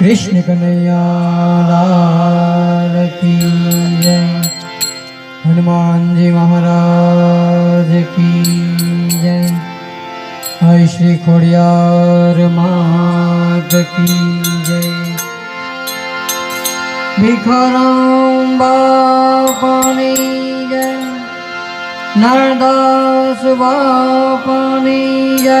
કૃષ્ણ કનૈયાલાલ કી જય હનુમાનજી મહારાજ કી જય હય શ્રી ખોડિયાર માત કી જય ભિખારામ બાપાની જય નરદાસ બાપાની જય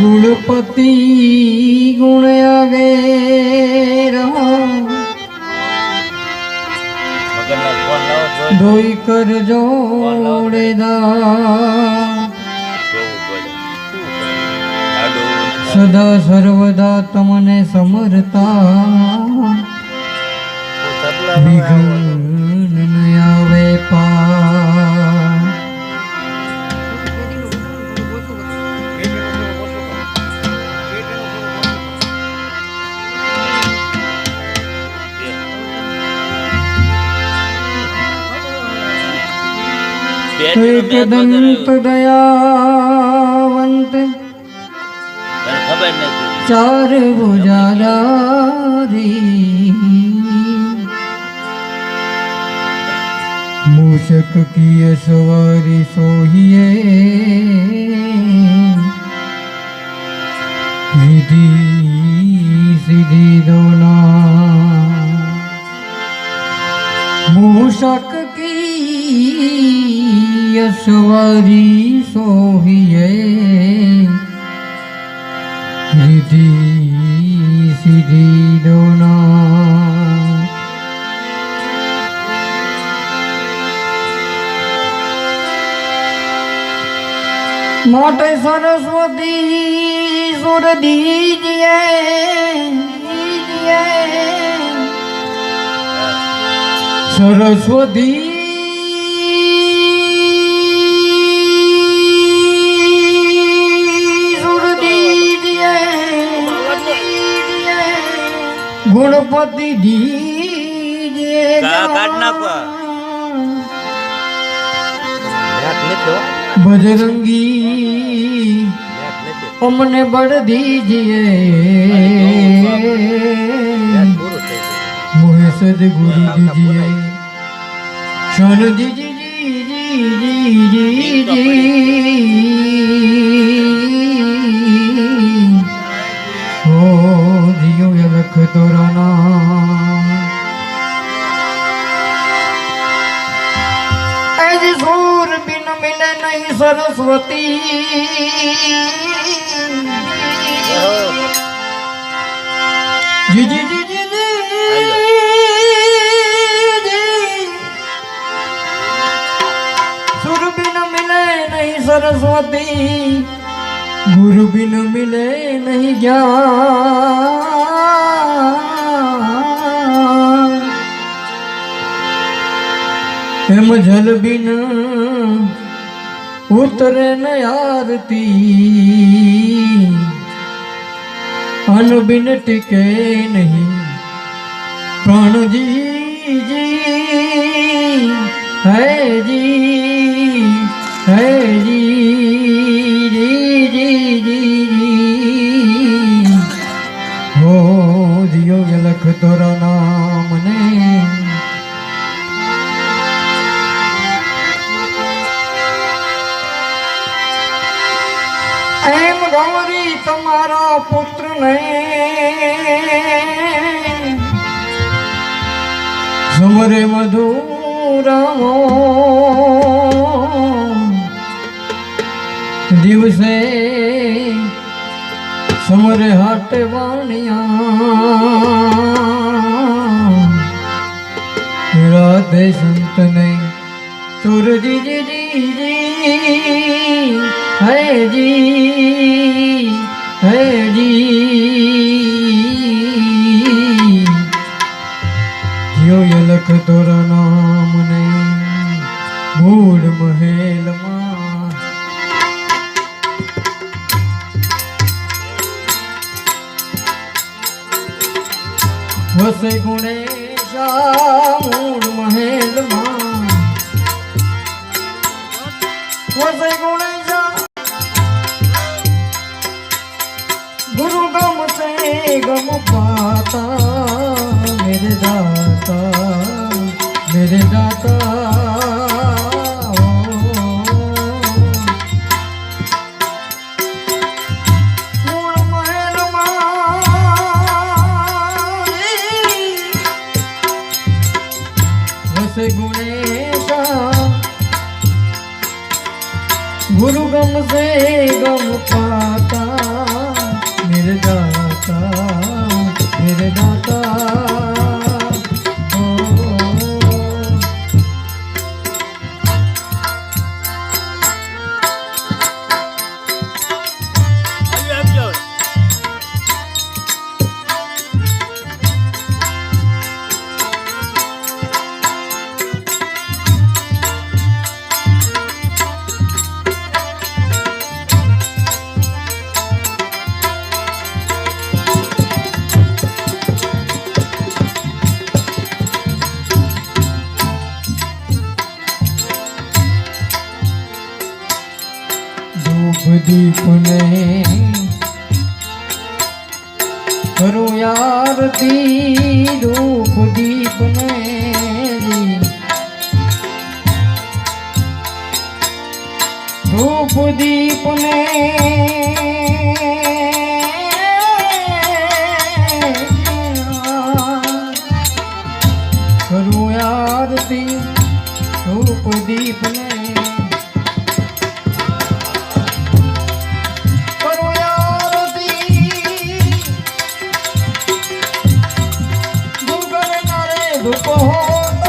ગુણપતિ ગુણ આગે ધોઈ કરજો સદા સર્વદા તમને સમરતા. વિઘ્ન આવે પાર દંત દયાવંત ચાર ભુજારી મૂષક કિય સવારી સોહિયે વિધિ સિદ્ધિ દોના. મૂષક યશવરી સોહિયે રિધિ સિદ્ધિ દોના મોટે સરસ્વતી સુર દીજે સરસ્વતી ગુણપતિ દીજે કા- કાઢ નાખો. બજરંગી અમને બળ દીજીએ મોહે સદગુરુ દીજીએ શન દીજી જી જી જી જી સરસ્વતી જી જી જી સરસ્વતી ગુરુ બિન મિલે નહીં જ્ઞાન એમ જલ બિન ઉતરે ને આરતી અનુબિન ટીકે નહીં. પ્રણજી જી હે જી હે જી જી જી જી જી. હો દિયો લખ તોરા તમારો પુત્ર નહીં સુમરે મધુર દિવસે સમરે હાટ વાણિયા. રાધે સંત નહીં સુરજી જી જી જી, હે જી. মেরে দাতা মেরে দাতা કરું આરતી રૂપ દીપ ને રૂપ દીપ ને দুপহর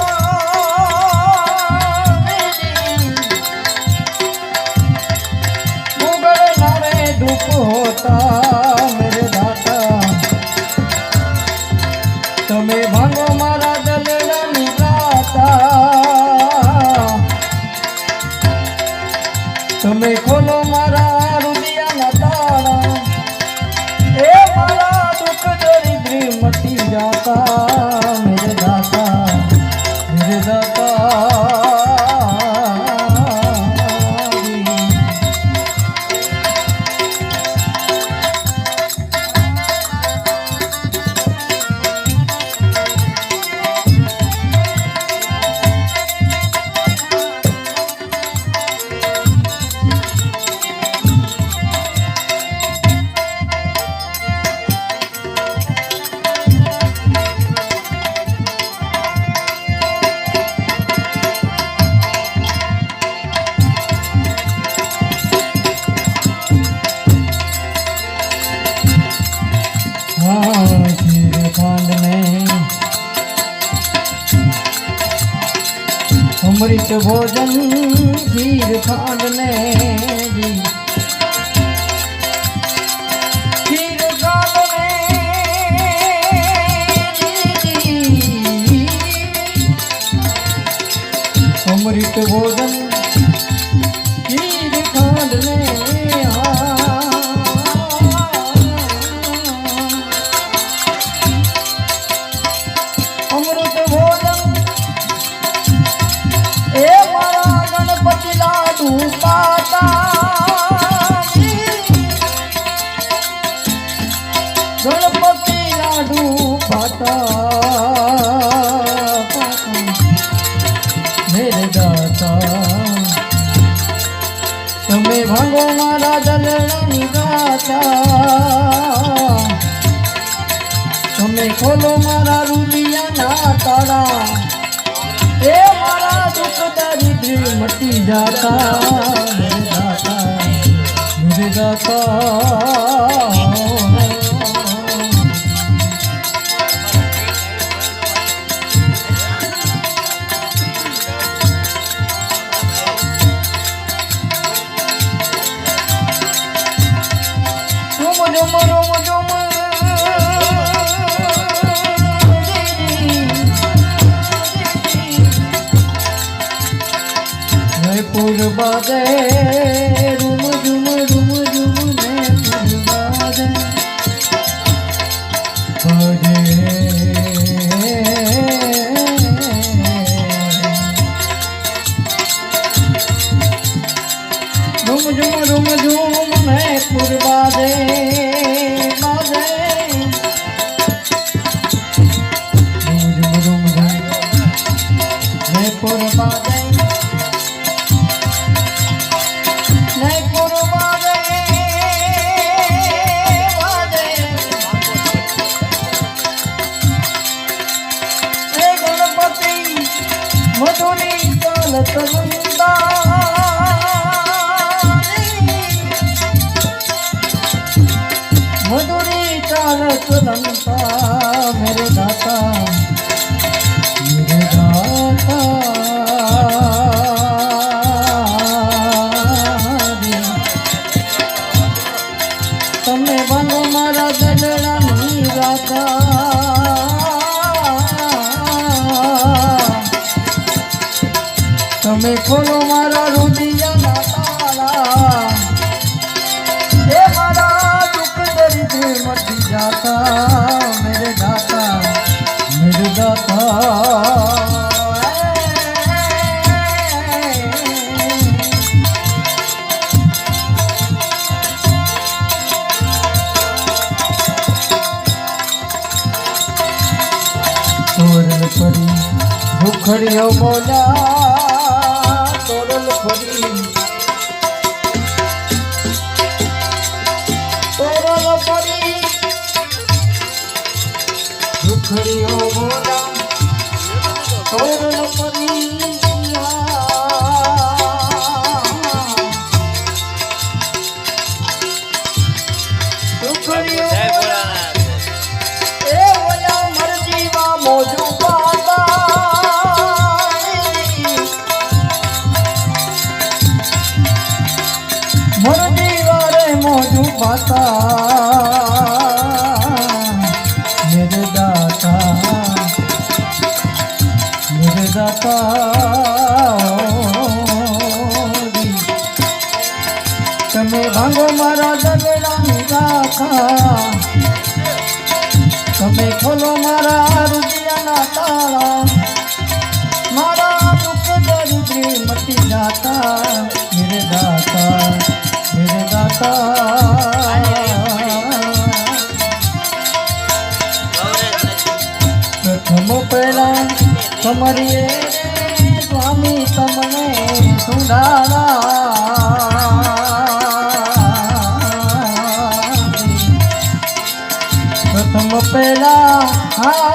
अमृत भोजन खीर खान ने अमृत भोजन ગાથા તમે ખોલો મારા રૂપિયાના તાળા. એ મારા દુઃખ દારિદ્ર મટી જાતા દાતા દાતા Father. મધુરી તમે ખોલો મારા રુદિયાના તાળા. એ મારા દુઃખ દરિદ્ર મટી જાતા. મેરે દાતા મેરે ફરી हरि ओम મેરે દાતા તમે ભાંગો મારા દલડાની રાખા તમે ખોલો મારા રૂપિયાના તાળા મારા દુઃખ દરિદ્રી મટી જાતા મેરે દાતા મેરે દાતા પ્રથમ પહેલા તમારી સ્વામી તમને સુધારા પ્રથમ પહેલા તમારી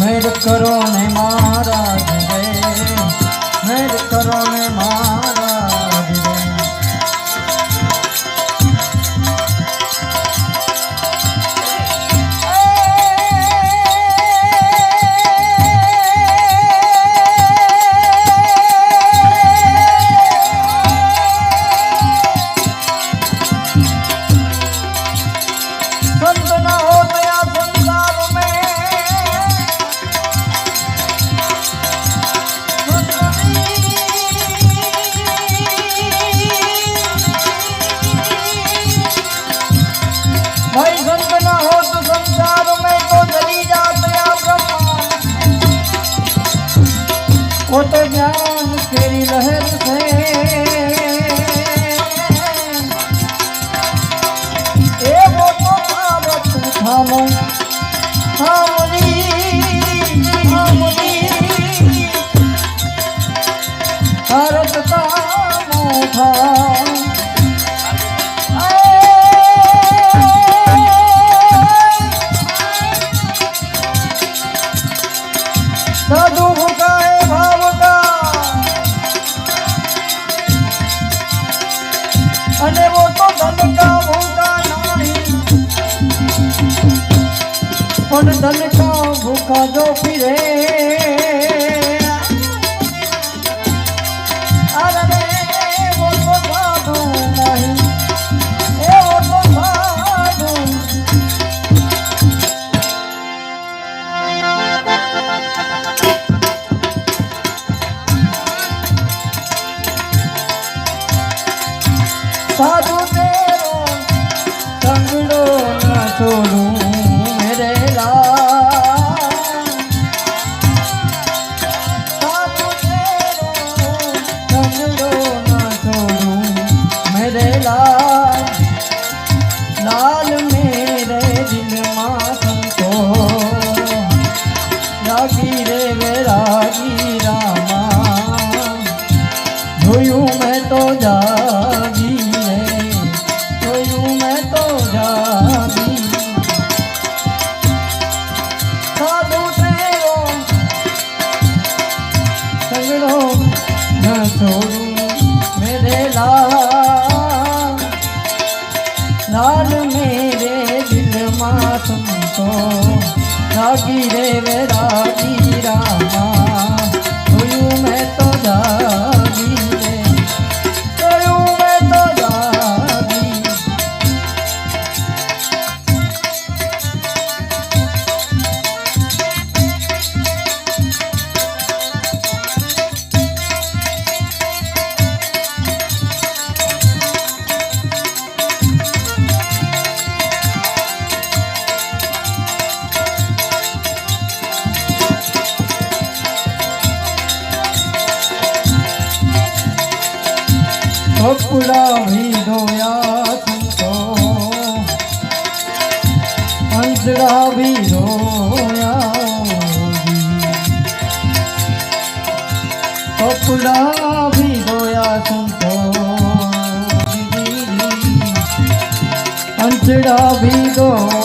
મેર કરો ને મારા મેર કરો ને મારા કપડા ભીડોયા સંતો અંજડા ભીડોયા